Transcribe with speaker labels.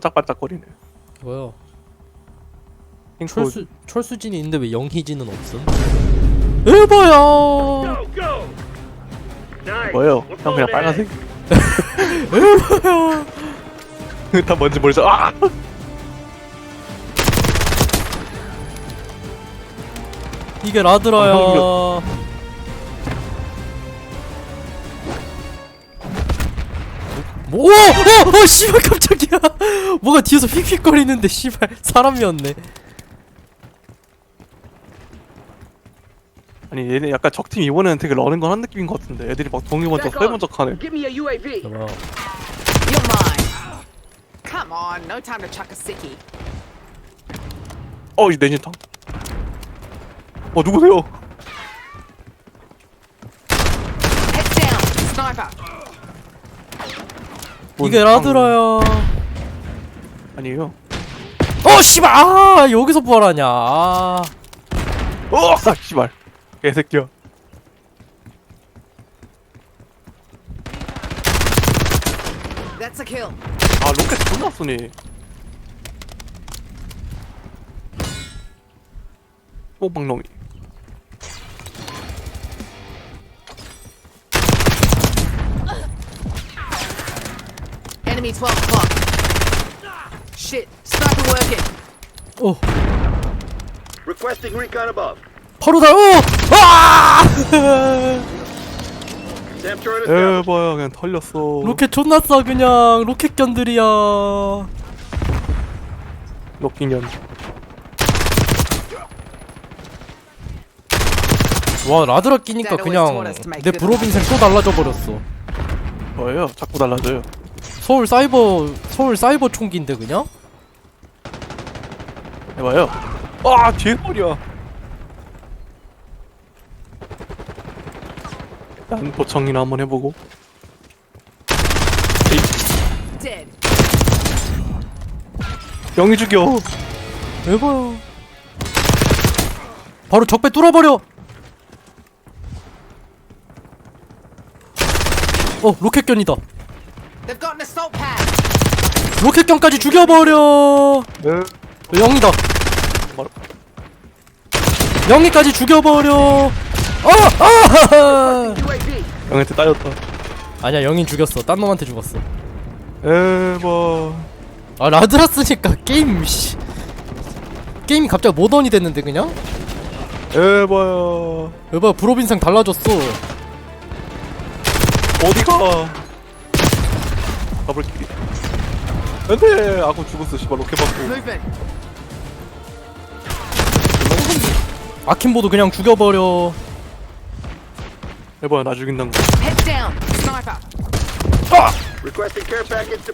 Speaker 1: 반짝반짝거리네.
Speaker 2: 뭐야?
Speaker 1: 핑크
Speaker 2: 철수 철수진이 있는데 왜 영희진은 없음? 에바야.
Speaker 1: 뭐예요?
Speaker 3: We're
Speaker 1: 형 그냥 빨간색.
Speaker 2: 에바야.
Speaker 1: 다 뭔지 모르죠. 아!
Speaker 2: 이게 라드라야.
Speaker 1: 아,
Speaker 2: 뭐? 오! 어! 어! 씨발 깜짝이야. 뭐가 뒤에서 휙휙거리는데 씨발 사람이었네.
Speaker 1: 아니 얘네 약간 적팀 이번에는 되게 러는 건 한 느낌인 것 같은데 애들이 막 동이 먼저 서 먼저 하네.
Speaker 3: Give me a UAV.
Speaker 2: 뭐야?
Speaker 4: You're mine. Come on, no time to chuck a sickie.
Speaker 1: 어, 이 내진탕. 어, 누구세요?
Speaker 4: Head down, sniper.
Speaker 2: 이게 라드라야.
Speaker 1: 아니에요.
Speaker 2: 어 씨발 아 여기서 부활하냐. 아.
Speaker 1: 어, 싹 씨발. 개새끼야.
Speaker 4: That's a kill.
Speaker 1: 아, 로켓 존나 쏘네. 뽀방놈이.
Speaker 4: Enemy 12 o'clock. Shit, sniper working.
Speaker 2: 어
Speaker 3: Requesting recon above.
Speaker 2: 바로 다. 어. 아!
Speaker 3: Turret established.
Speaker 1: 에바야, 그냥 털렸어.
Speaker 2: 로켓 존나 쏴 그냥 로켓 견들이야.
Speaker 1: 녹킹년.
Speaker 2: 와 라드라 끼니까 그냥 내 브로빈 생또 달라져 버렸어.
Speaker 1: 뭐예요? 자꾸 달라져요.
Speaker 2: 서울 사이버 서울 사이버 총기인데 그냥?
Speaker 1: 해봐요. 아, 뒤에 머리야. 난 보청이나 한번 해보고.
Speaker 4: Dead.
Speaker 1: 영이 죽여.
Speaker 2: 에바야. 바로 적배 뚫어버려. 어 로켓견이다.
Speaker 4: They've got an assault pad.
Speaker 2: 로켓견까지 죽여버려.
Speaker 1: 네.
Speaker 2: 영이다. 영이까지 죽여버려. 아! 아!
Speaker 3: UAV.
Speaker 1: 영한테 따였다.
Speaker 2: 아니야 영인 죽였어. 딴 놈한테 죽었어.
Speaker 1: 에바.
Speaker 2: 아 라드라 쓰니까 게임 씨. 게임이 갑자기 모던이 됐는데 그냥?
Speaker 1: 에바야.
Speaker 2: 여봐 브로빈상 달라졌어.
Speaker 1: 어디가? 더블킬이. 안돼. 아고 죽었어. 씨발 로켓 받고.
Speaker 2: 아킨보도 그냥 죽여버려.
Speaker 1: 에바야 나 죽인다는 거.
Speaker 4: Head down, sniper.
Speaker 3: Requesting care package